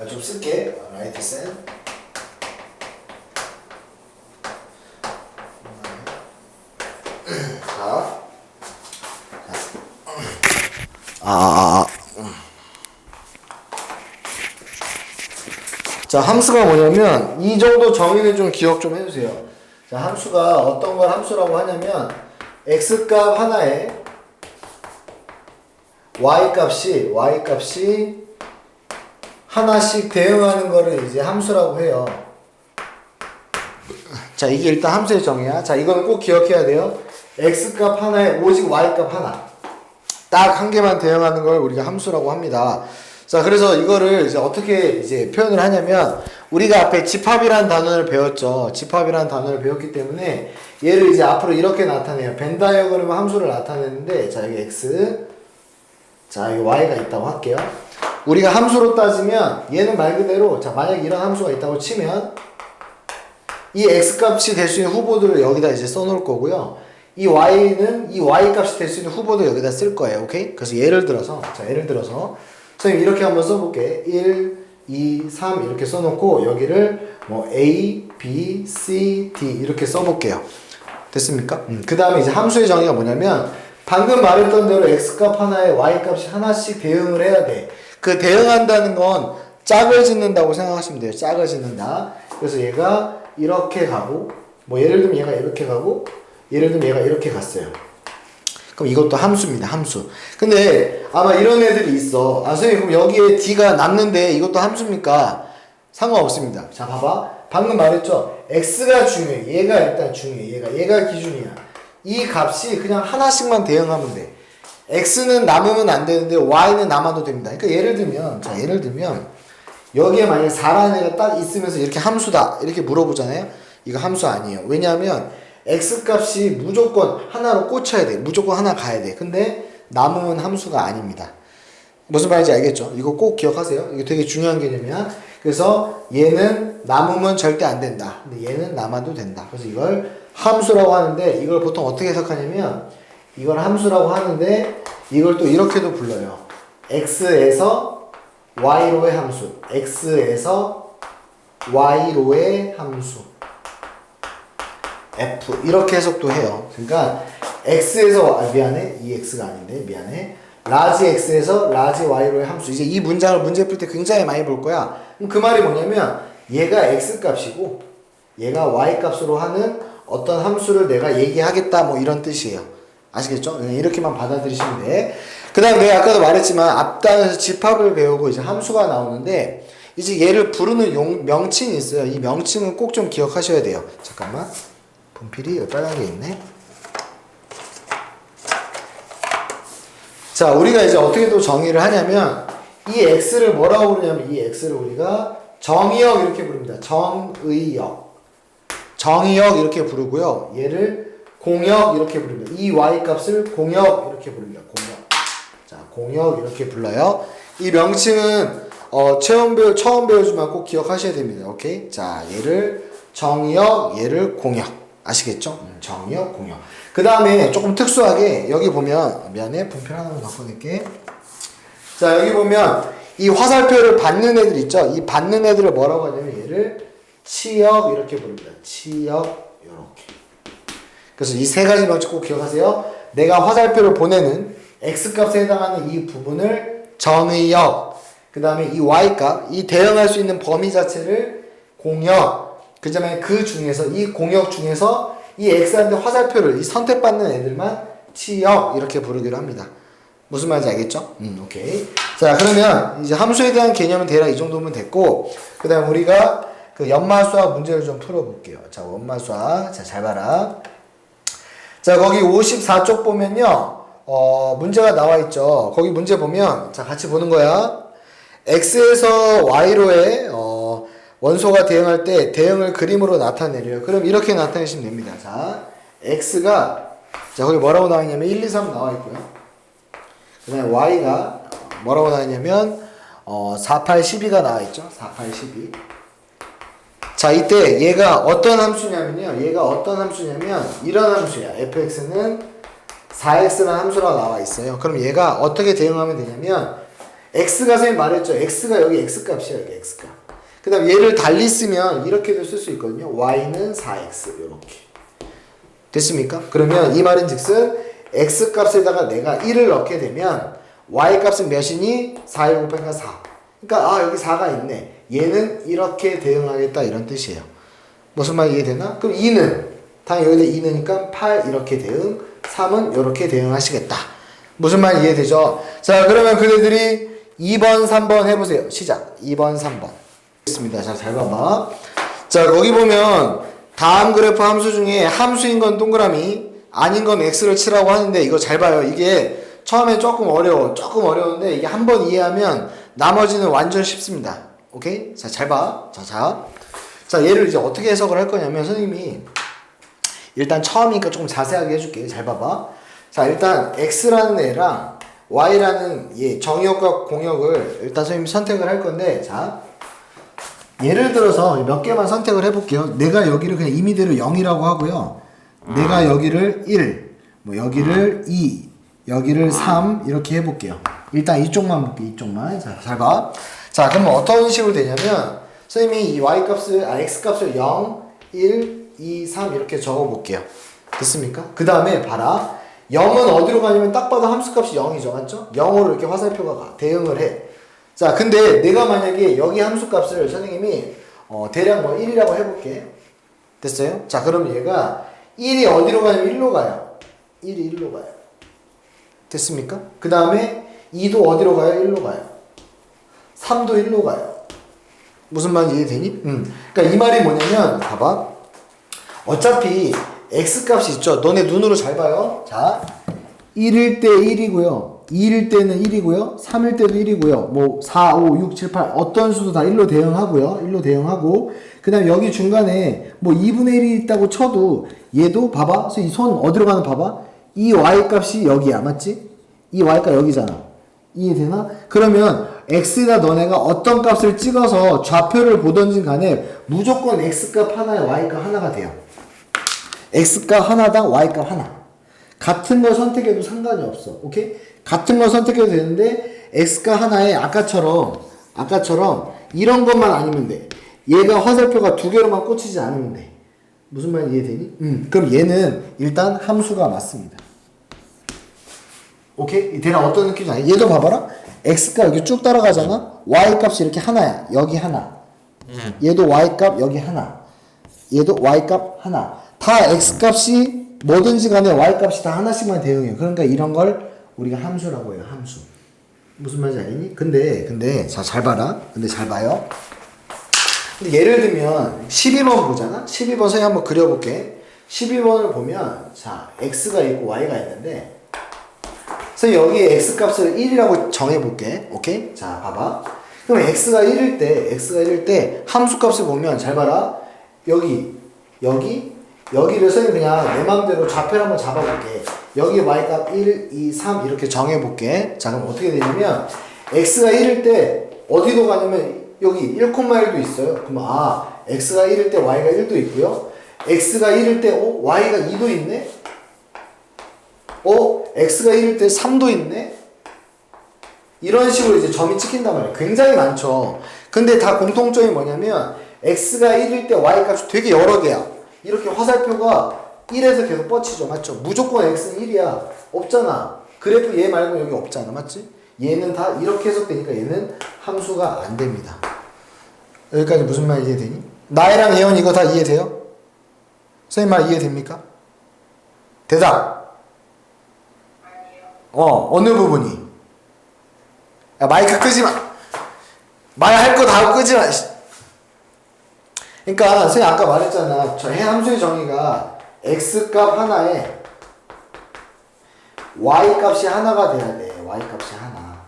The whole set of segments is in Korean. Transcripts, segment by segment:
아, 좀 쓸게. 라이트 셋. 자. 아, 아, 아. 자, 함수가 뭐냐면 이 정도 정의는 좀 기억 좀 해주세요. 자, 함수가 어떤 걸 함수라고 하냐면 x 값 하나에 y 값이 y 값이 하나씩 대응하는 거를 이제 함수라고 해요. 자, 이게 일단 함수의 정의야. 자, 이거는 꼭 기억해야 돼요. x 값 하나에 오직 y 값 하나. 딱 한 개만 대응하는 걸 우리가 함수라고 합니다. 자, 그래서 이거를 이제 어떻게 이제 표현을 하냐면 우리가 앞에 집합이라는 단어를 배웠죠. 집합이라는 단어를 배웠기 때문에 얘를 이제 앞으로 이렇게 나타내요. 벤 다이어그램 함수를 나타내는데 자, 여기 x 자, 여기 y가 있다고 할게요. 우리가 함수로 따지면 얘는 말 그대로 자, 만약 이런 함수가 있다고 치면 이 x 값이 될 수 있는 후보들을 여기다 이제 써놓을 거고요. 이 y는 이 y 값이 될 수 있는 후보도 여기다 쓸 거예요. 오케이? 그래서 예를 들어서 자 예를 들어서 선생님 이렇게 한번 써볼게. 1, 2, 3 이렇게 써놓고 여기를 뭐 a, b, c, d 이렇게 써볼게요. 됐습니까? 음, 그 다음에 이제 함수의 정의가 뭐냐면 방금 말했던 대로 x 값 하나에 y 값이 하나씩 대응을 해야 돼. 그 대응한다는 건 짝을 짓는다고 생각하시면 돼요. 짝을 짓는다. 그래서 얘가 이렇게 가고 뭐 예를 들면 얘가 이렇게 가고 예를 들면 얘가 이렇게 갔어요. 그럼 이것도 함수입니다. 함수. 근데 아마 이런 애들이 있어. 아 선생님 그럼 여기에 d가 남는데 이것도 함수입니까? 상관없습니다. 자 봐봐. 방금 말했죠. x가 중요해. 얘가 일단 중요해. 얘가 얘가 기준이야. 이 값이 그냥 하나씩만 대응하면 돼. X는 남으면 안 되는데 y는 남아도 됩니다. 그러니까 예를 들면 자 예를 들면 여기에 만약에 4라는 애가 딱 있으면서 이렇게 함수다 이렇게 물어보잖아요. 이거 함수 아니에요. 왜냐하면 x 값이 무조건 하나로 꽂혀야 돼. 무조건 하나 가야 돼. 근데 남으면 함수가 아닙니다. 무슨 말인지 알겠죠? 이거 꼭 기억하세요. 이거 되게 중요한 개념이야. 그래서 얘는 남으면 절대 안 된다. 근데 얘는 남아도 된다. 그래서 이걸 함수라고 하는데 이걸 보통 어떻게 해석하냐면 이걸 함수라고 하는데 이걸 또 이렇게도 불러요. x에서 y로의 함수. x에서 y로의 함수. f 이렇게 해석도 해요. 그러니까 x에서 아, 미안해 이 x가 아닌데 미안해 라지 x에서 라지 y로의 함수 이제 이 문장을 문제 풀 때 굉장히 많이 볼 거야. 그럼 그 말이 뭐냐면 얘가 x 값이고 얘가 y 값으로 하는 어떤 함수를 내가 얘기하겠다 뭐 이런 뜻이에요. 아시겠죠? 네, 이렇게만 받아들이시면 돼. 그 다음에 내가 아까도 말했지만 앞단에서 집합을 배우고 이제 함수가 나오는데 이제 얘를 부르는 용, 명칭이 있어요. 이 명칭은 꼭 좀 기억하셔야 돼요. 잠깐만. 분필이 빨간 게 있네. 자, 우리가 이제 어떻게 또 정의를 하냐면 이 x를 뭐라고 부르냐면 이 x를 우리가 정의역 이렇게 부릅니다. 정의역. 정의역 이렇게 부르고요. 얘를 공역 이렇게 부릅니다. 이 y 값을 공역 이렇게 부릅니다. 공역. 자, 공역 이렇게 불러요. 이 명칭은 어, 처음 배우 처음 배우지만 꼭 기억하셔야 됩니다. 오케이? 자, 얘를 정의역, 얘를 공역. 아시겠죠? 음, 정의역, 공역. 그 다음에 조금 특수하게 여기 보면 미안해 분필 하나만 바꿔낼게. 자 여기 보면 이 화살표를 받는 애들 있죠? 이 받는 애들을 뭐라고 하냐면 얘를 치역 이렇게 부릅니다. 치역 이렇게. 그래서 이 세 가지 명칭 꼭 기억하세요. 내가 화살표를 보내는 x 값에 해당하는 이 부분을 정의역. 그 다음에 이 y 값, 이 대응할 수 있는 범위 자체를 공역. 그 다음에 그 중에서 이 공역 중에서 이 x한테 화살표를 이 선택받는 애들만 치역 이렇게 부르기로 합니다. 무슨 말인지 알겠죠? 음, 오케이. 자, 그러면 이제 함수에 대한 개념은 대략 이 정도면 됐고, 그 다음 우리가 그 연마수학 문제를 좀 풀어볼게요. 자, 원마수학. 자, 잘 봐라. 자, 거기 54쪽 보면요. 어, 문제가 나와 있죠. 거기 문제 보면, 자, 같이 보는 거야. x에서 y로의, 어, 원소가 대응할 때 대응을 그림으로 나타내려요. 그럼 이렇게 나타내시면 됩니다. 자, x가, 자, 거기 뭐라고 나와 있냐면 1, 2, 3 나와 있고요. 그 다음에 y가 뭐라고 나와 있냐면, 어, 4, 8, 12가 나와 있죠. 4, 8, 12. 자, 이때 얘가 어떤 함수냐면요. 얘가 어떤 함수냐면, 이런 함수야. fx는 4x라는 함수라고 나와 있어요. 그럼 얘가 어떻게 대응하면 되냐면, x가 선생님 말했죠. x가 여기 x값이야 여기 x값. 그 다음 얘를 달리 쓰면 이렇게도 쓸 수 있거든요. y는 4x 이렇게. 됐습니까? 그러면 이 말인 즉슨 x값에다가 내가 1을 넣게 되면 y값은 몇이니? 4 1 곱하니까 4. 그러니까 아 여기 4가 있네. 얘는 이렇게 대응하겠다 이런 뜻이에요. 무슨 말 이해되나? 그럼 2는 당연히 여기다 2는니까 8 이렇게 대응, 3은 이렇게 대응하시겠다. 무슨 말 이해되죠? 자 그러면 그네들이 2번, 3번 해보세요. 시작. 2번, 3번. 있습니다. 자, 잘 봐봐. 자, 거기 보면 다음 그래프 함수 중에 함수인 건 동그라미, 아닌 건 x를 치라고 하는데 이거 잘 봐요. 이게 처음에 조금 어려워. 조금 어려운데 이게 한 번 이해하면 나머지는 완전 쉽습니다. 오케이? 자, 잘 봐. 자, 자. 자, 얘를 이제 어떻게 해석을 할 거냐면 선생님이 일단 처음이니까 조금 자세하게 해줄게요. 잘 봐봐. 자, 일단 x라는 애랑 y라는 얘 정의역과 공역을 일단 선생님이 선택을 할 건데 자 예를 들어서 몇 개만 선택을 해볼게요. 내가 여기를 그냥 임의대로 0이라고 하고요. 내가 여기를 1, 뭐 여기를 2, 여기를 3 이렇게 해볼게요. 일단 이쪽만 볼게요. 이쪽만. 자, 잘 봐. 자, 그러면 어떤 식으로 되냐면 선생님이 이 y 값을, 아 x 값을 0, 1, 2, 3 이렇게 적어 볼게요. 됐습니까? 그 다음에 봐라. 0은 어디로 가냐면 딱 봐도 함수 값이 0이죠. 맞죠? 0으로 이렇게 화살표가 가. 대응을 해. 자, 근데 내가 만약에 여기 함수 값을 선생님이 어, 대략 뭐 1이라고 해볼게. 됐어요? 자, 그럼 얘가 1이 어디로 가냐면 1로 가요. 1이 1로 가요. 됐습니까? 그 다음에 2도 어디로 가요? 1로 가요. 3도 1로 가요. 무슨 말인지 이해되니? 음. 그러니까 이 말이 뭐냐면, 봐봐. 어차피 x값이 있죠. 너네 눈으로 잘 봐요. 자, 1일 때 1이고요. 2일 때는 1이고요. 3일 때도 1이고요. 뭐 4, 5, 6, 7, 8 어떤 수도 다 1로 대응하고요. 1로 대응하고 그다음 여기 중간에 뭐 2분의 1이 있다고 쳐도 얘도 봐봐. 그래서 이 손 어디로 가는 봐봐. 이 y 값이 여기야. 맞지? 이 y 값 여기잖아. 이해되나? 그러면 x에다 너네가 어떤 값을 찍어서 좌표를 보던지 간에 무조건 x값 하나에 y값 하나가 돼요. x값 하나당 y값 하나. 같은 걸 선택해도 상관이 없어. 오케이? 같은 걸 선택해도 되는데 x값 하나에 아까처럼 아까처럼 이런 것만 아니면 돼. 얘가 화살표가 두 개로만 꽂히지 않으면 돼. 무슨 말 이해되니? 음. 그럼 얘는 일단 함수가 맞습니다. 오케이? 이 대략 어떤 느낌인지 알아? 얘도 봐봐라. x값 여기 쭉 따라가잖아. y 값이 이렇게 하나야. 여기 하나. 얘도 y 값 여기 하나. 얘도 y 값 하나. 다 x 값이 뭐든지 간에 y 값이 다 하나씩만 대응해요. 그러니까 이런 걸 우리가 함수라고 해요. 함수. 무슨 말인지 알겠니? 근데 근데 자 잘 봐라. 근데 잘 봐요. 근데 예를 들면 12번 보잖아. 12번 선생님 한번 그려볼게. 12번을 보면 자 x가 있고 y가 있는데 그래서 여기 x 값을 1이라고 정해볼게. 오케이? 자, 봐봐. 그럼 x가 1일 때, x가 1일 때 함수 값을 보면 잘 봐라. 여기, 여기, 여기를 선생님 그냥 내 마음대로 좌표를 한번 잡아볼게. 여기 y값 1, 2, 3 이렇게 정해볼게. 자, 그럼 어떻게 되냐면 x가 1일 때 어디로 가냐면 여기 1,1도 있어요. 그럼 아, x가 1일 때 y가 1도 있고요. x가 1일 때 어, y가 2도 있네? 어? X가 1일 때 3도 있네? 이런 식으로 이제 점이 찍힌단 말이에요. 굉장히 많죠. 근데 다 공통점이 뭐냐면 x가 1일 때 y 값이 되게 여러 개야. 이렇게 화살표가 1에서 계속 뻗치죠. 맞죠? 무조건 x는 1이야. 없잖아. 그래프 얘 말고 여기 없잖아. 맞지? 얘는 다 이렇게 해석되니까 얘는 함수가 안 됩니다. 여기까지 무슨 말 이해되니? 나이랑 예원 이거 다 이해돼요? 선생님 말 이해됩니까? 대답! 어, 어느 부분이? 야, 마이크 끄지 마. 말할 거 다 끄지 마. 씨. 그러니까 선생님 아까 말했잖아. 저 해함수의 정의가 x 값 하나에 y 값이 하나가 돼야 돼. y 값이 하나.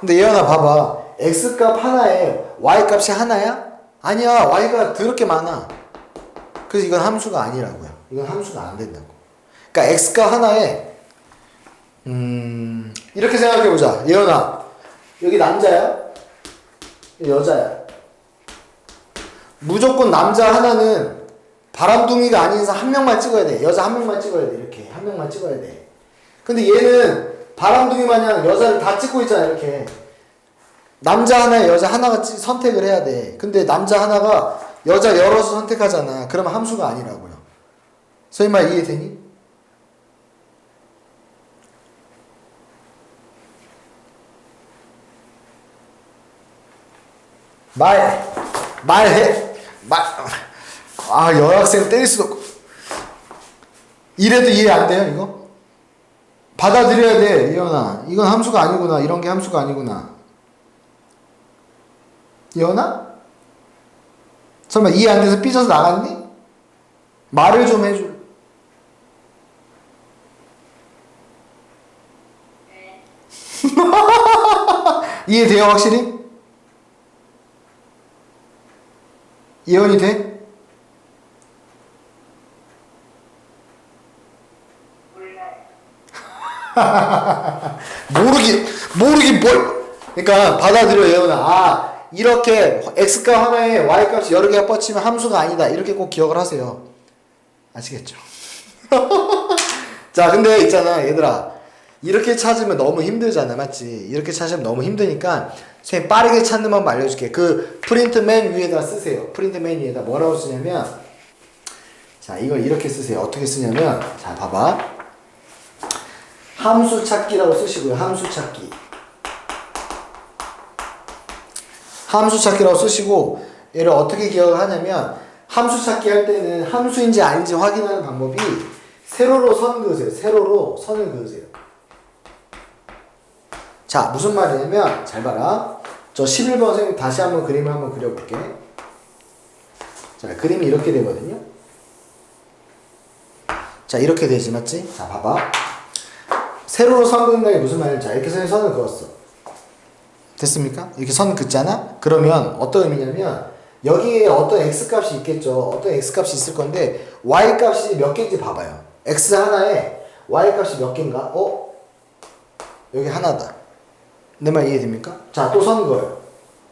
근데 예언아 봐봐. x 값 하나에 y 값이 하나야? 아니야. y가 더럽게 많아. 그래서 이건 함수가 아니라고요. 이건 함수가 안 된다고. 그러니까 x 값 하나에 음, 이렇게 생각해 보자. 예언아, 여기 남자야? 여자야? 무조건 남자 하나는 바람둥이가 아닌 이상 한 명만 찍어야 돼. 여자 한 명만 찍어야 돼. 이렇게 한 명만 찍어야 돼. 근데 얘는 바람둥이 마냥 여자를 다 찍고 있잖아 이렇게 남자 하나에 여자 하나가 찌- 선택을 해야 돼 근데 남자 하나가 여자 여럿을 선택하잖아 그러면 함수가 아니라고요 설마 이해되니? 말 말해 말 아 여학생 때릴 수도 없고 이래도 이해 안 돼요 이거? 받아들여야 돼 이현아 이건 함수가 아니구나 이런 게 함수가 아니구나 이현아? 설마 이해 안 돼서 삐져서 나갔니? 말을 좀 해줘 이해돼요 확실히? 이해이 돼? 모르기 모르기 뭘 그러니까 받아들여 예언아. 아 이렇게 x값 하나에 y값이 여러 개가 뻗치면 함수가 아니다. 이렇게 꼭 기억을 하세요. 아시겠죠? 자 근데 있잖아 얘들아 이렇게 찾으면 너무 힘들잖아 맞지 이렇게 찾으면 너무 힘드니까 선생님 빠르게 찾는 방법 알려줄게 그 프린트 맨 위에다 쓰세요 프린트 맨 위에다 뭐라고 쓰냐면 자 이걸 이렇게 쓰세요 어떻게 쓰냐면 자 봐봐 함수 찾기라고 쓰시고요. 함수 찾기. 함수 찾기라고 쓰시고 얘를 어떻게 기억을 하냐면 함수 찾기 할 때는 함수인지 아닌지 확인하는 방법이 세로로 선 그으세요. 세로로 선을 그으세요. 자, 무슨 말이냐면 잘 봐라. 저 11번 선생님 다시 한번 그림을 한번 그려볼게. 자, 그림이 이렇게 되거든요. 자, 이렇게 되지 맞지? 자, 봐봐. 세로로 선 그는다는 게 무슨 말인지 자 이렇게 선을 그었어 됐습니까? 이렇게 선 긋잖아? 그러면 어떤 의미냐면 여기에 어떤 x값이 있겠죠 어떤 x값이 있을 건데 y값이 몇 개인지 봐봐요 x 하나에 y값이 몇 개인가? 어? 여기 하나다 내 말 이해됩니까? 자 또선 그어요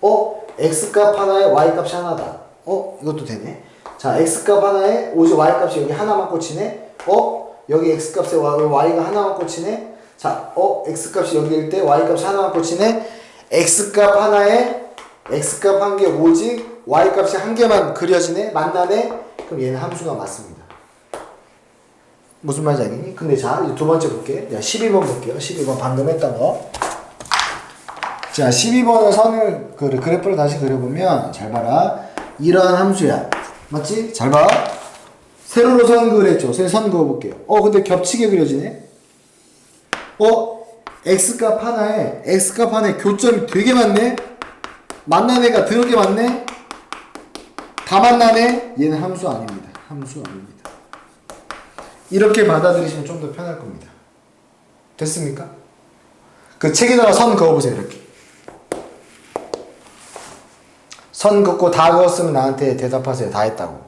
어? x값 하나에 y값이 하나다 어? 이것도 되네 자 x값 하나에 오직 y값이 여기 하나만 꽂히네 어? 여기 x값에 y가 하나만 꽂히네. 자, 어, x값이 여기일 때 y값이 하나만 꽂히네. x값 하나에 x값 한 개 오직 y값이 한 개만 그려지네. 만나네. 그럼 얘는 함수가 맞습니다. 무슨 말인지 알겠니? 근데 자, 두 번째 볼게. 자, 12번 볼게요. 12번 방금 했던 거. 자, 12번의 선을 그 그래프를 다시 그려보면 잘 봐라. 이러한 함수야. 맞지? 잘 봐. 세로로 선 그렸죠. 선, 선 그어볼게요. 어, 근데 겹치게 그려지네? 어? x값 하나에, x값 하나에 교점이 되게 많네? 만난 애가 더럽게 많네? 다 만나네? 얘는 함수 아닙니다. 함수 아닙니다. 이렇게 받아들이시면 좀 더 편할 겁니다. 됐습니까? 그 책에다가 선 그어보세요, 이렇게. 선 긋고 다 그었으면 나한테 대답하세요. 다 했다고.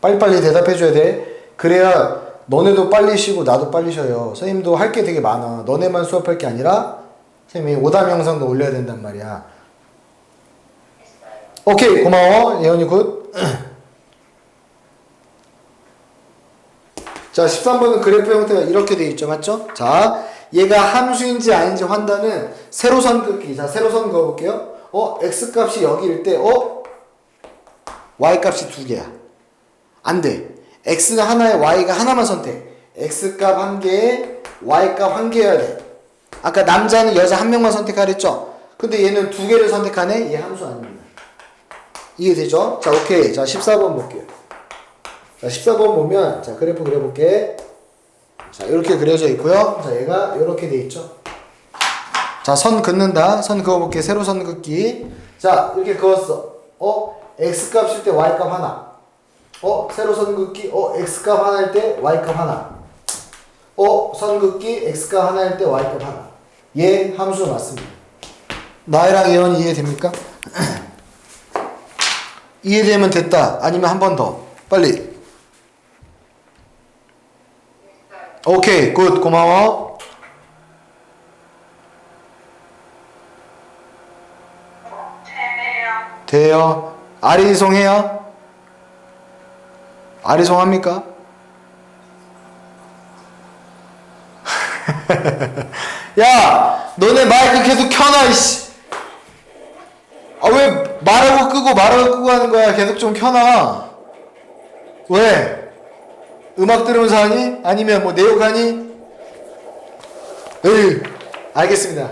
빨리빨리 대답해줘야 돼. 그래야 너네도 빨리 쉬고 나도 빨리 쉬어요. 선생님도 할 게 되게 많아. 너네만 수업할 게 아니라 선생님이 오답 영상도 올려야 된단 말이야. 오케이 고마워 예언이 굿. 자 13번은 그래프 형태가 이렇게 돼 있죠 맞죠? 자 얘가 함수인지 아닌지 판단은 세로선 긋기 자 세로선 그어볼게요 어 x값이 여기일 때 어? y값이 두 개야 안 돼. x가 하나에 y가 하나만 선택. x값 한 개에 y값 한 개여야 돼. 아까 남자는 여자 한 명만 선택하랬죠? 근데 얘는 두 개를 선택하네? 얘 함수 아닙니다. 이해되죠? 자, 오케이. 자, 14번 볼게요. 자, 14번 보면, 자, 그래프 그려볼게. 자, 이렇게 그려져 있고요. 자, 얘가 이렇게 돼 있죠? 자, 선 긋는다. 선 그어볼게. 세로 선 긋기. 자, 이렇게 그었어. 어? x값일 때 y값 하나. 어? 세로 선 긋기 어? x값 하나일 때 y값 하나 어? 선 긋기 x값 하나일 때 y값 하나 얘 함수 맞습니다 나이랑 예언이 이해됩니까? 이해되면 됐다 아니면 한 번 더 빨리 오케이 굿 고마워 돼요 아리송해요 아리송합니까? 야, 너네 마이크 계속 켜놔, 이씨. 아, 왜 말하고 끄고 말하고 끄고 하는 거야? 계속 좀 켜놔. 왜? 음악 들으면서 하니? 아니면 뭐 내욕하니? 에이, 알겠습니다.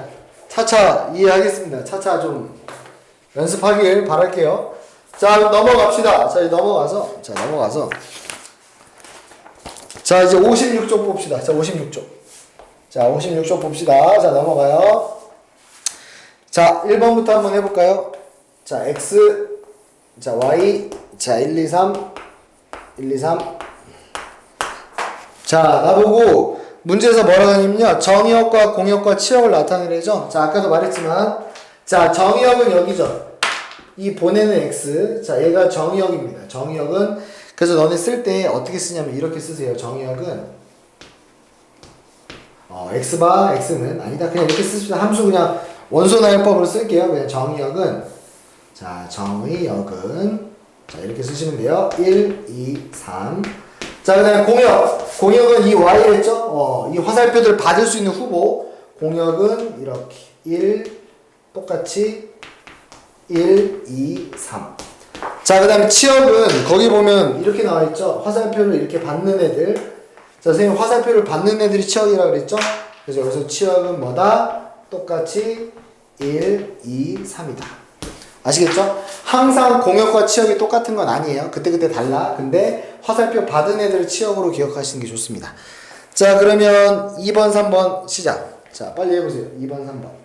차차 이해하겠습니다. 차차 좀 연습하길 바랄게요. 자, 넘어갑시다. 자, 이제 넘어가서, 자, 넘어가서. 자, 이제 56쪽 봅시다. 자, 56쪽. 자, 56쪽 봅시다. 자, 넘어가요. 자, 1번부터 한번 해볼까요? 자, X, 자, Y, 자, 1, 2, 3, 1, 2, 3. 자, 나보고 문제에서 뭐라고 하냐면요. 정의역과 공역과 치역을 나타내래죠. 자, 아까도 말했지만, 자, 정의역은 여기죠. 이 보내는 X. 자, 얘가 정의역입니다. 정의역은, 그래서 너네 쓸 때 어떻게 쓰냐면 이렇게 쓰세요. 정의역은. 어, X바, X는 아니다. 그냥 이렇게 쓰십시다. 함수 그냥 원소 나열법으로 쓸게요. 그냥 정의역은. 자, 정의역은. 자, 이렇게 쓰시면 돼요. 1, 2, 3. 자, 그 다음에 공역. 공역은 이 Y겠죠? 어, 이 화살표들 받을 수 있는 후보. 공역은 이렇게. 1, 똑같이 1, 2, 3. 자, 그 다음에 치역은 거기 보면 이렇게 나와 있죠? 화살표를 이렇게 받는 애들. 자, 선생님 화살표를 받는 애들이 치역이라고 그랬죠? 그래서 여기서 치역은 뭐다? 똑같이 1, 2, 3이다. 아시겠죠? 항상 공역과 치역이 똑같은 건 아니에요. 그때그때 달라. 근데 화살표 받은 애들을 치역으로 기억하시는 게 좋습니다. 자, 그러면 2번, 3번 시작. 자, 빨리 해보세요. 2번, 3번.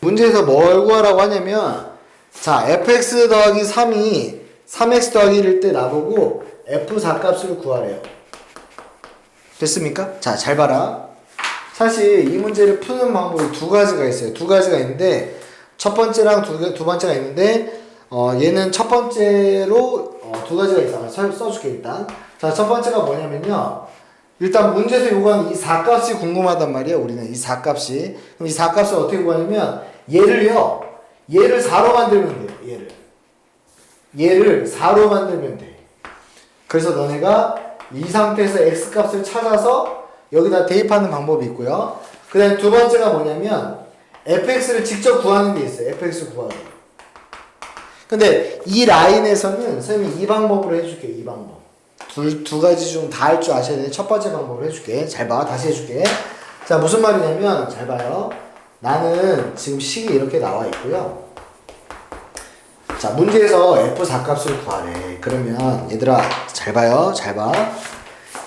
문제에서 뭘 구하라고 하냐면, 자, fx 더하기 3이 3x 더하기 1일 때 나보고 f4 값을 구하래요. 됐습니까? 자, 잘 봐라. 사실 이 문제를 푸는 방법이 두 가지가 있어요. 두 가지가 있는데 첫 번째랑 두, 개- 두 번째가 있는데 어, 얘는 첫 번째로 어, 두 가지가 있어. 써, 써줄게 일단. 자, 첫 번째가 뭐냐면요. 일단 문제에서 요구하는 이 4값이 궁금하단 말이에요. 우리는 이 4값이. 그럼 이 4값을 어떻게 구하냐면 얘를요. 얘를 4로 만들면 돼요. 얘를. 얘를 4로 만들면 돼. 그래서 너네가 이 상태에서 x 값을 찾아서 여기다 대입하는 방법이 있고요. 그 다음에 두 번째가 뭐냐면 fx를 직접 구하는 게 있어요. fx 구하기. 근데 이 라인에서는 선생님이 이 방법으로 해줄게. 이 방법. 둘, 두 가지 중 다 할 줄 아셔야 되는 첫 번째 방법으로 해줄게. 잘 봐. 다시 해줄게. 자, 무슨 말이냐면, 잘 봐요. 나는 지금 식이 이렇게 나와 있고요. 자, 문제에서 F4 값을 구하래. 그러면, 얘들아, 잘 봐요. 잘 봐.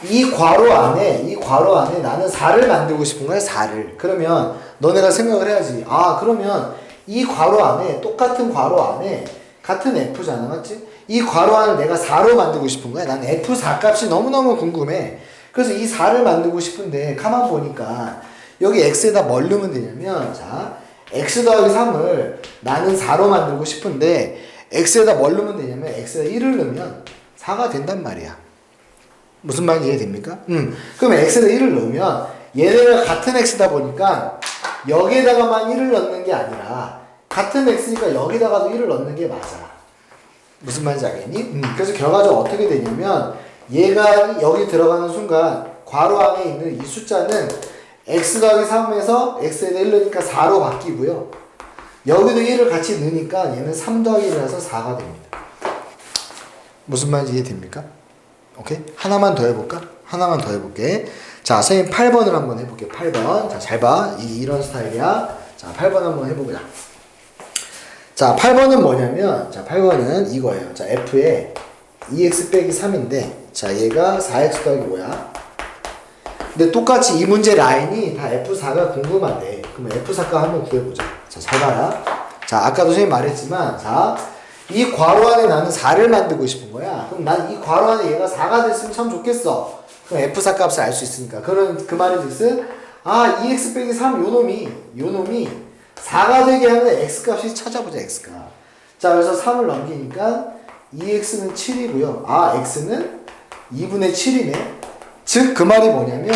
이 괄호 안에, 이 괄호 안에 나는 4를 만들고 싶은 거야, 4를. 그러면, 너네가 생각을 해야지. 아, 그러면, 이 괄호 안에, 똑같은 괄호 안에, 같은 F잖아, 맞지? 이 괄호 안을 내가 4로 만들고 싶은 거야. 난 F4 값이 너무너무 궁금해. 그래서 이 4를 만들고 싶은데, 가만 보니까, 여기 X에다 뭘 넣으면 되냐면, 자, X 더하기 3을 나는 4로 만들고 싶은데, X에다 뭘 넣으면 되냐면, X에다 1을 넣으면 4가 된단 말이야. 무슨 말인지 이해됩니까? 음. 그럼 X에다 1을 넣으면, 얘네가 같은 X다 보니까, 여기에다가만 1을 넣는 게 아니라, 같은 X니까 여기다가도 1을 넣는 게 맞아. 무슨 말인지 알겠니? 음, 그래서 결과적으로 어떻게 되냐면 얘가 여기 들어가는 순간 괄호 안에 있는 이 숫자는 x 더하기 3에서 x에다 1 넣으니까 4로 바뀌고요. 여기도 1을 같이 넣으니까 얘는 3 더하기 1이라서 4가 됩니다. 무슨 말인지 이해됩니까? 오케이? 하나만 더 해볼까? 하나만 더 해볼게. 자, 선생님 8번을 한번 해볼게. 8번. 자, 잘 봐. 이, 이런 스타일이야. 자, 8번 한번 해보자. 자, 8번은 뭐냐면, 자, 8번은 이거예요. 자, f에 2x 빼기 3인데, 자, 얘가 4x 더하기 뭐야? 근데 똑같이 이 문제 라인이 다 f4가 궁금한데, 그럼 f4가 한번 구해보자. 자, 잘 봐라. 자, 아까도 선생님 말했지만, 자, 이 괄호 안에 나는 4를 만들고 싶은 거야. 그럼 난 이 괄호 안에 얘가 4가 됐으면 참 좋겠어. 그럼 f4 값을 알 수 있으니까. 그런, 그 말인 즉슨, 아, 2x 빼기 3, 요 놈이, 요 놈이 4가 되게 하는 x값이 찾아보자 x값 자 그래서 3을 넘기니까 2x는 7이고요 아 x는 2분의 7이네 즉 그 말이 뭐냐면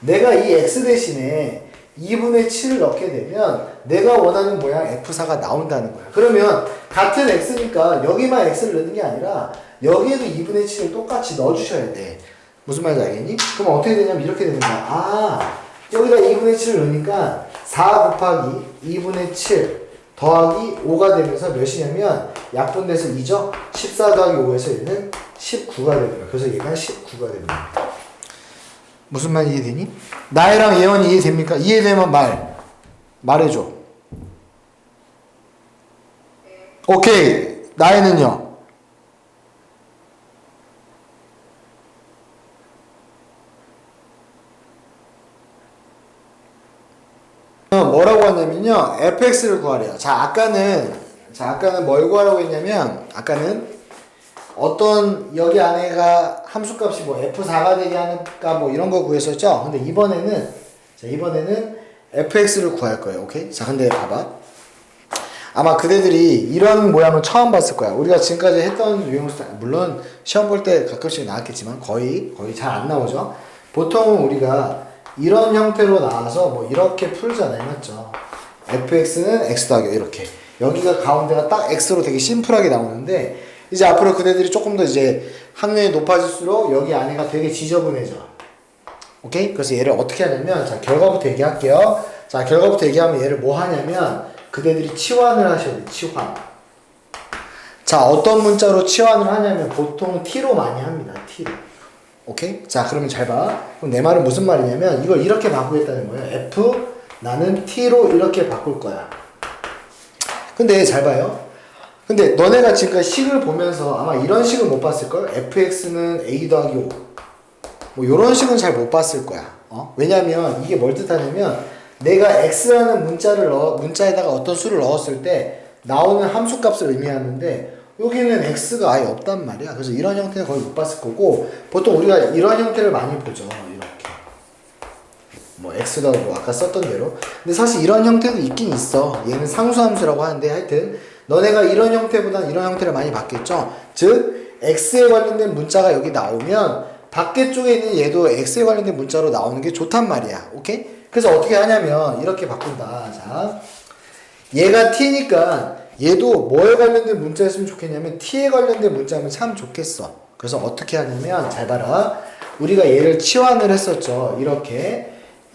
내가 이 x 대신에 2분의 7을 넣게 되면 내가 원하는 모양 f4가 나온다는 거야 그러면 같은 x니까 여기만 x를 넣는 게 아니라 여기에도 2분의 7을 똑같이 넣어주셔야 돼 무슨 말인지 알겠니? 그럼 어떻게 되냐면 이렇게 되는 거야 아 여기다 2분의 7을 넣으니까 4 곱하기 2분의 7 더하기 5가 되면서 몇이냐면 약분돼서 2죠? 14 더하기 5에서 얘는 19가 됩니다. 그래서 얘가 19가 됩니다. 무슨 말 이해되니? 나혜랑 예원이 이해됩니까? 이해되면 말 말해줘. 오케이 나혜는요? 어, 뭐라고 하냐면요 fx를 구하래요 자 아까는 자 아까는 뭘 구하라고 했냐면 아까는 어떤 여기 안에가 함수값이 뭐 f4가 되게 하니까 뭐 이런 거 구했었죠? 근데 이번에는 자 이번에는 fx를 구할 거예요. 오케이? 자 근데 봐봐. 아마 그대들이 이런 모양을 처음 봤을 거야. 우리가 지금까지 했던 유형수 물론 시험 볼 때 가끔씩 나왔겠지만 거의 거의 잘 안 나오죠? 보통은 우리가 이런 형태로 나와서 뭐 이렇게 풀잖아요. 맞죠? Fx는 x 더하기 이렇게. 여기가 가운데가 딱 x로 되게 심플하게 나오는데 이제 앞으로 그대들이 조금 더 이제 학년이 높아질수록 여기 안에가 되게 지저분해져 오케이 그래서 얘를 어떻게 하냐면 자 결과부터 얘기할게요 자 결과부터 얘기하면 얘를 뭐 하냐면 그대들이 치환을 하셔야 돼 치환 자 어떤 문자로 치환을 하냐면 보통 t로 많이 합니다 t로 오케이? 자, 그러면 잘 봐. 그럼 내 말은 무슨 말이냐면 이걸 이렇게 바꾸겠다는 거예요. F 나는 T로 이렇게 바꿀 거야. 근데 잘 봐요. 근데 너네가 지금까지 식을 보면서 아마 이런 식은 못 봤을 걸. fx는 a 더하기 5. 뭐 이런 식은 잘 못 봤을 거야. 어? 왜냐면 이게 뭘 뜻하냐면 내가 x라는 문자를 넣어 문자에다가 어떤 수를 넣었을 때 나오는 함수 값을 의미하는데 여기는 x가 아예 없단 말이야. 그래서 이런 형태는 거의 못 봤을 거고 보통 우리가 이런 형태를 많이 보죠. 이렇게 뭐 x가 뭐 아까 썼던 대로. 근데 사실 이런 형태도 있긴 있어. 얘는 상수함수라고 하는데 하여튼 너네가 이런 형태보다 이런 형태를 많이 봤겠죠. 즉 x에 관련된 문자가 여기 나오면 밖에 쪽에 있는 얘도 x에 관련된 문자로 나오는 게 좋단 말이야. 오케이? 그래서 어떻게 하냐면 이렇게 바꾼다. 자, 얘가 t니까 얘도 뭐에 관련된 문자였으면 좋겠냐면 t에 관련된 문자면 참 좋겠어. 그래서 어떻게 하냐면 잘 봐라. 우리가 얘를 치환을 했었죠. 이렇게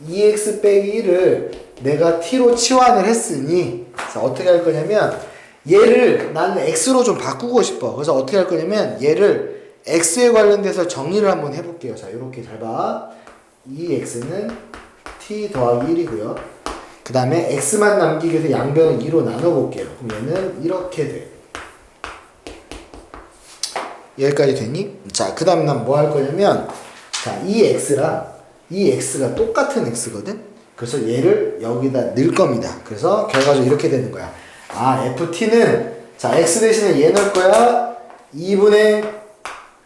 2x 빼기 1을 내가 t로 치환을 했으니 자, 어떻게 할 거냐면 얘를 나는 x로 좀 바꾸고 싶어. 그래서 어떻게 할 거냐면 얘를 x에 관련돼서 정리를 한번 해볼게요. 자, 이렇게 잘 봐. 2x는 t 더하기 1이고요. 그 다음에 x만 남기기 위해서 양변을 2로 나눠볼게요. 그럼 얘는 이렇게 돼. 여기까지 됐니? 자, 그 다음에 난뭐 할 거냐면, 자, 이 x랑 이 x가 똑같은 x거든? 그래서 얘를 여기다 넣을 겁니다. 그래서 결과적으로 이렇게 되는 거야. 아, ft는, 자, x 대신에 얘 넣을 거야. 2분의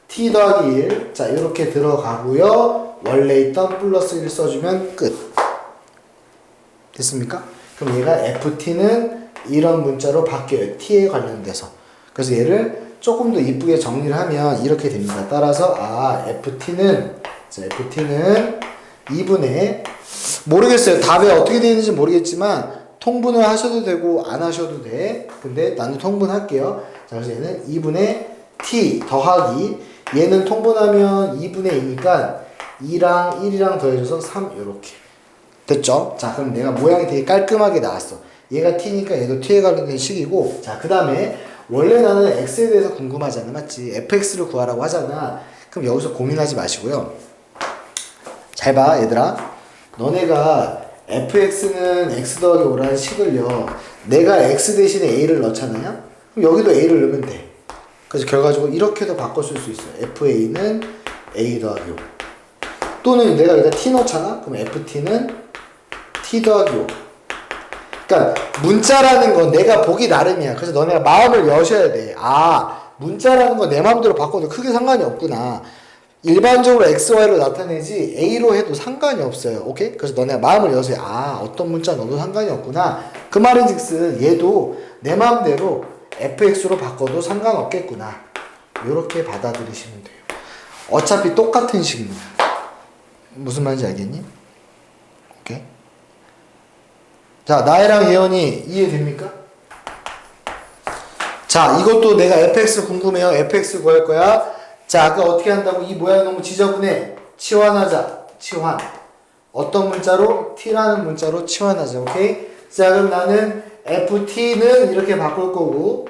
t 더하기 1. 자, 이렇게 들어가고요. 원래 있던 플러스 1 써주면 끝. 됐습니까? 그럼 얘가 ft는 이런 문자로 바뀌어요. t에 관련돼서. 그래서 얘를 조금 더 이쁘게 정리를 하면 이렇게 됩니다. 따라서 아 ft는 자 ft는 2분의 모르겠어요. 답이 어떻게 되는지 모르겠지만 통분을 하셔도 되고 안 하셔도 돼. 근데 나는 통분할게요. 자 그래서 얘는 2분의 t 더하기 얘는 통분하면 2분의 2니까 2랑 1이랑 더해줘서 3 이렇게 됐죠? 자, 그럼 내가 모양이 되게 깔끔하게 나왔어. 얘가 t니까 얘도 t에 관련된 식이고, 자, 그 다음에 원래 나는 x에 대해서 궁금하잖아, 맞지? fx를 구하라고 하잖아. 그럼 여기서 고민하지 마시고요. 잘 봐, 얘들아. 너네가 fx는 x 더하기 5라는 식을요. 내가 x 대신에 a를 넣잖아요? 그럼 여기도 a를 넣으면 돼. 그래서 결과적으로 이렇게도 바꿔 쓸 수 있어요. fa는 a 더하기 5. 또는 내가 여기다 t 넣잖아? 그럼 ft는 t 더하기 5. 그러니까 문자라는 건 내가 보기 나름이야. 그래서 너네가 마음을 여셔야 돼. 아, 문자라는 건 내 마음대로 바꿔도 크게 상관이 없구나. 일반적으로 x, y로 나타내지 a로 해도 상관이 없어요. 오케이? 그래서 너네가 마음을 여세요. 아, 어떤 문자 넣어도 상관이 없구나. 그 말인즉슨 얘도 내 마음대로 fx로 바꿔도 상관없겠구나. 이렇게 받아들이시면 돼요. 어차피 똑같은 식입니다. 무슨 말인지 알겠니? 자, 나혜랑 예언이 이해됩니까? 자, 이것도 내가 fx 궁금해요. fx 구할 거야. 자, 아까 어떻게 한다고? 이 모양이 너무 지저분해. 치환하자. 치환. 어떤 문자로? t라는 문자로 치환하자. 오케이? 자, 그럼 나는 ft는 이렇게 바꿀 거고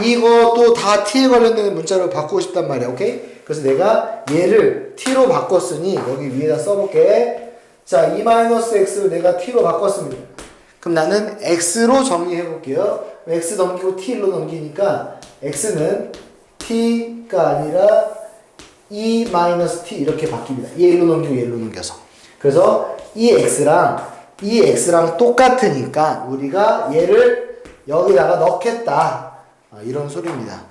이것도 다 t에 관련된 문자로 바꾸고 싶단 말이야. 오케이? 그래서 내가 얘를 t로 바꿨으니 여기 위에다 써볼게. 자, 2-x를 내가 t로 바꿨습니다. 그럼 나는 x로 정리해 볼게요. x 넘기고 t로 넘기니까 x는 t가 아니라 e t 이렇게 바뀝니다. 얘로 넘기고 얘로 넘겨서. 그래서 이 x랑 이 x랑 똑같으니까 우리가 얘를 여기다가 넣겠다. 아, 이런 소리입니다.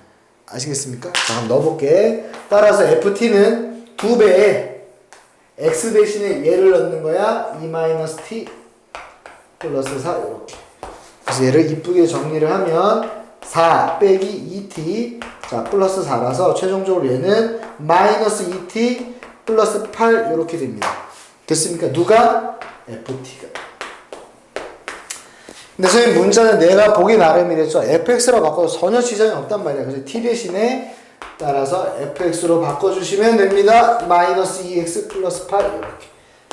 아시겠습니까? 자, 한번 넣어볼게. 따라서 ft는 두 배의 x 대신에 얘를 넣는 거야. e t 플러스 4 이렇게. 그래서 얘를 이쁘게 정리를 하면 4 빼기 2t 자 플러스 4라서 최종적으로 얘는 마이너스 2t 플러스 8 이렇게 됩니다. 됐습니까? 누가? ft가. 근데 선생님 문자는 내가 보기 나름이랬죠. fx로 바꿔서 전혀 지장이 없단 말이야. 그래서 t 대신에 따라서 fx로 바꿔주시면 됩니다. 마이너스 2x 플러스 8 이렇게.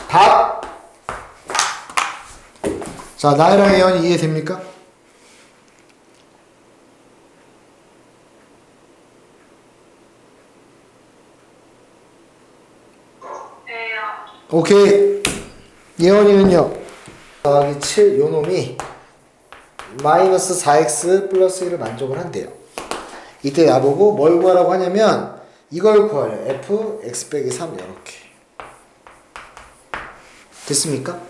답! 자, 나이랑 예언이 이해됩니까? 오케이. 예언이는요. 더하기 7 요놈이 마이너스 4x 플러스 1을 만족을 한대요. 이때 나보고 뭘 구하라고 하냐면 이걸 구하래. f x 빼기 3 이렇게. 됐습니까?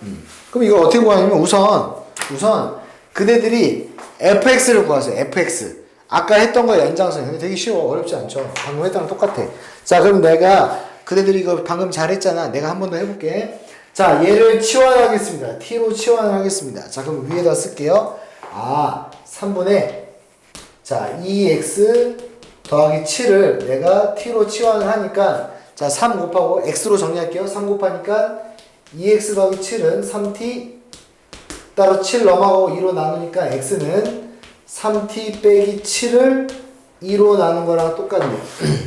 그럼 이걸 어떻게 구하냐면 우선 우선 그대들이 fx를 구하세요. fx. 아까 했던 거 연장선. 근데 되게 쉬워. 어렵지 않죠. 방금 했던 거 똑같아. 자, 그럼 내가 그대들이 이거 방금 잘했잖아. 내가 한 번 더 해볼게. 자, 얘를 치환하겠습니다. t로 치환하겠습니다. 자, 그럼 위에다 쓸게요. 아, 3분의 자, 2x 더하기 7을 내가 t로 치환을 하니까 자, 3 곱하고 x로 정리할게요. 3 곱하니까 2x 더하기 7은 3t 따로 7 넘어가고 2로 나누니까 x는 3t 빼기 7을 2로 나눈 거랑 똑같네요.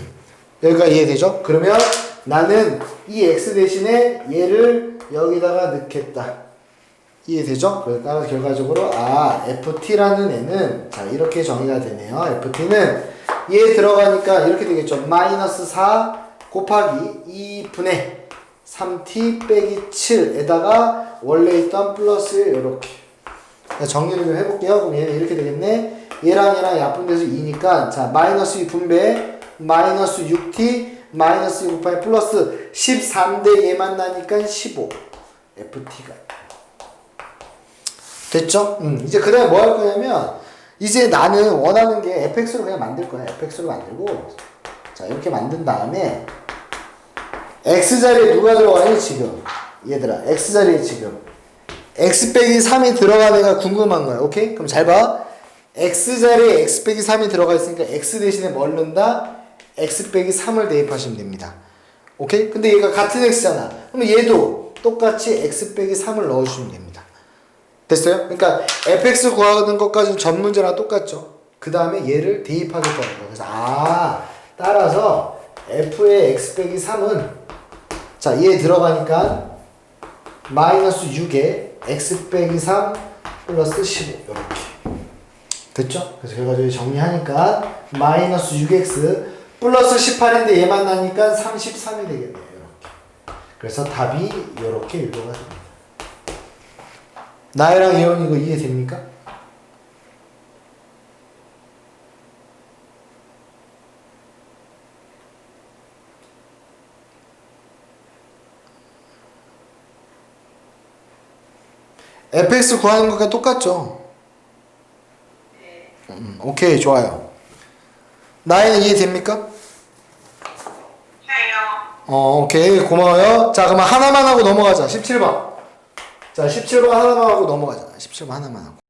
여기가 이해되죠? 그러면 나는 이 x 대신에 얘를 여기다가 넣겠다. 이해되죠? 따라서 결과적으로 아 ft라는 애는 자 이렇게 정의가 되네요. ft는 얘 들어가니까 이렇게 되겠죠. 마이너스 4 곱하기 2분의 3t 빼기 7에다가 원래 있던 플러스 이렇게 정리를 좀 해볼게요. 그럼 얘는 이렇게 되겠네. 얘랑 얘랑 약분돼서 2니까 자 마이너스 2 분배 마이너스 6t 마이너스 2 곱하기 플러스 13대 얘만 나니까 15 ft가 됐죠? 음, 이제 그 다음에 뭐 할 거냐면 이제 나는 원하는 게 fx로 그냥 만들 거야. fx로 만들고 자 이렇게 만든 다음에 x자리에 누가 들어가니 지금 얘들아 x자리에 지금 x 빼기 3이 들어간 애가 궁금한 거야. 오케이? 그럼 잘 봐. x자리에 x 빼기 3이 들어가 있으니까 x 대신에 뭘 넣는다? X 빼기 3을 대입하시면 됩니다. 오케이? 근데 얘가 같은 x잖아. 그럼 얘도 똑같이 x 빼기 3을 넣어주시면 됩니다. 됐어요? 그러니까 fx 구하는 것까지는 전 문제랑 똑같죠. 그 다음에 얘를 대입하겠다는 거예요. 그래서 아 따라서 f의 x 빼기 3은 자 얘 들어가니까 마이너스 6에 x 빼기 3 플러스 15 이렇게 됐죠? 그래서 결과적으로 정리하니까 마이너스 6x 플러스 18인데 얘만 나니까 33이 되겠네요. 이렇게. 그래서 답이 이렇게 유도가 됩니다. 나이랑 예언 이거 이해됩니까? fx 구하는 것과 똑같죠? 네. 음, 오케이 좋아요. 나이는 이해됩니까? 어 오케이 고마워요. 자 그러면 하나만 하고 넘어가자. 17번. 자 17번 하나만 하고 넘어가자. 17번 하나만 하고.